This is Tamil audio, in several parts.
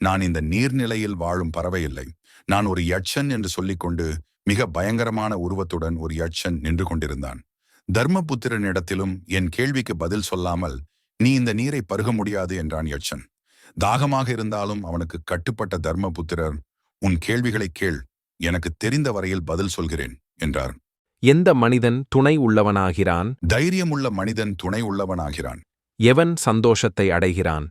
நான் இந்த நீர்நிலையில் வாழும் பறவை இல்லை நான் ஒரு யட்சன் என்று சொல்லிக்கொண்டு மிக பயங்கரமான உருவத்துடன் ஒரு யட்சன் நின்று கொண்டிருந்தான். தர்மபுத்திரனிடத்திலும் என் கேள்விக்கு பதில் சொல்லாமல் நீ இந்த நீரை பருக முடியாது என்றான் யட்சன். தாகமாக இருந்தாலும் அவனுக்கு கட்டுப்பட்ட தர்மபுத்திரர் உன் கேள்விகளை கேள் எனக்கு தெரிந்த வரையில் பதில் சொல்கிறேன் என்றார். எந்த மனிதன் துணை உள்ளவனாகிறான்? தைரியமுள்ள மனிதன் துணை உள்ளவனாகிறான். எவன் சந்தோஷத்தை அடைகிறான்?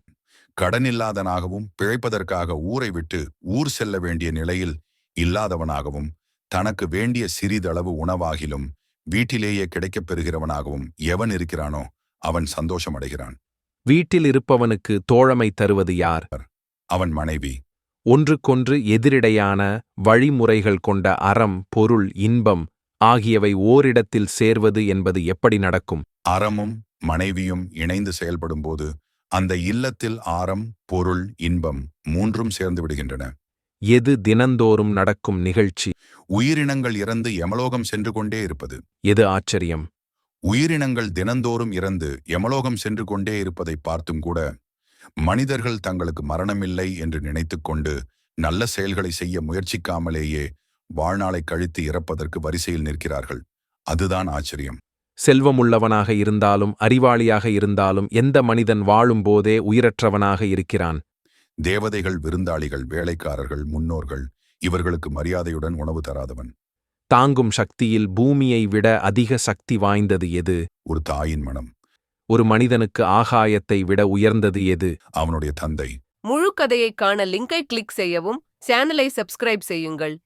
கடனில்லாதனாகவும் பிழைப்பதற்காக ஊரை விட்டு ஊர் செல்ல வேண்டிய நிலையில் இல்லாதவனாகவும் தனக்கு வேண்டிய சிறிதளவு உணவாகிலும் வீட்டிலேயே கிடைக்கப் பெறுகிறவனாகவும் எவன் இருக்கிறானோ அவன் சந்தோஷமடைகிறான். வீட்டில் இருப்பவனுக்கு தோழமை தருவது யார்? அவன் மனைவி. ஒன்றுக்கொன்று எதிரிடையான வழிமுறைகள் கொண்ட அறம் பொருள் இன்பம் ஆகியவை ஓரிடத்தில் சேர்வது என்பது எப்படி நடக்கும்? அறமும் மனைவியும் இணைந்து செயல்படும்போது அந்த இல்லத்தில் ஆரம் பொருள் இன்பம் மூன்றும் சேர்ந்து விடுகின்றன. எது தினந்தோறும் நடக்கும் நிகழ்ச்சி? உயிரினங்கள் இறந்து யமலோகம் சென்று கொண்டே இருப்பது. எது ஆச்சரியம்? உயிரினங்கள் தினந்தோறும் இறந்து யமலோகம் சென்று கொண்டே இருப்பதை பார்த்தும் கூட மனிதர்கள் தங்களுக்கு மரணமில்லை என்று நினைத்துக்கொண்டு நல்ல செயல்களை செய்ய முயற்சிக்காமலேயே வாழ்நாளை கழித்து இறப்பதற்கு வரிசையில் நிற்கிறார்கள். அதுதான் ஆச்சரியம். செல்வமுள்ளவனாக இருந்தாலும் அறிவாளியாக இருந்தாலும் எந்த மனிதன் வாழும்போதே உயிரற்றவனாக இருக்கிறான். தேவதைகள் விருந்தாளிகள் வேலைக்காரர்கள் முன்னோர்கள் இவர்களுக்கு மரியாதையுடன் உணவு தராதவன். தாங்கும் சக்தியில் பூமியை விட அதிக சக்தி வாய்ந்தது எது? ஒரு தாயின் மனம். ஒரு மனிதனுக்கு ஆகாயத்தை விட உயர்ந்தது எது? அவனுடைய தந்தை. முழு கதையை காண லிங்கை கிளிக் செய்யவும் சேனலை சப்ஸ்கிரைப் செய்யுங்கள்.